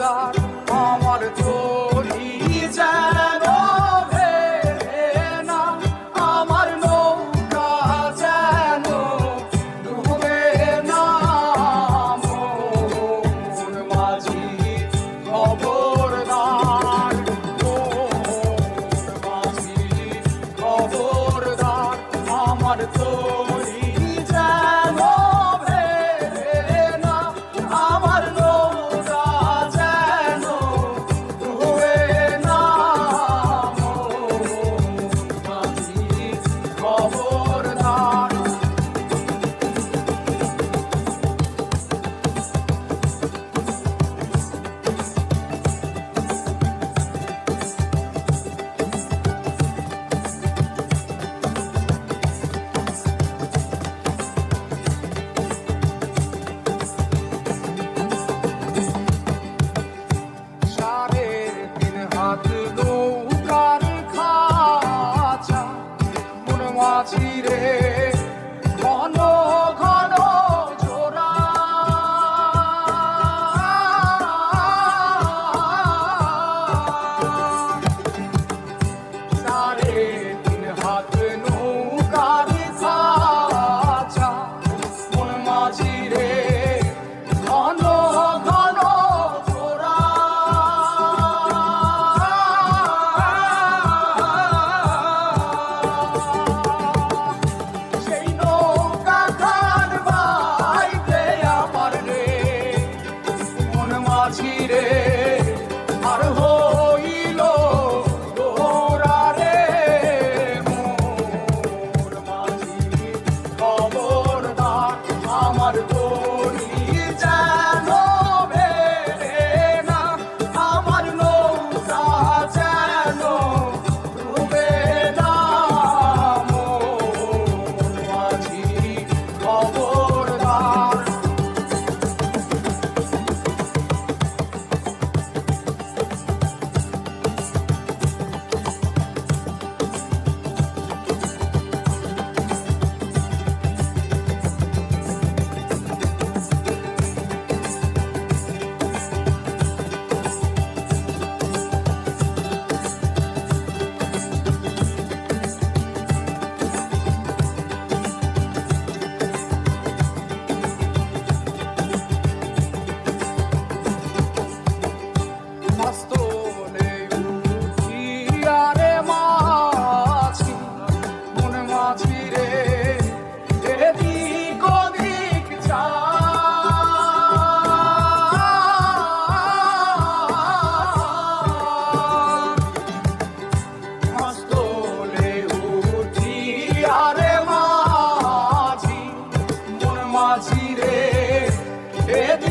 সর্দার আমার চলি যেন আমার নৌকা যেন ডুবে না মাঝি খবরদার মাঝি আমার তো রে মন রে।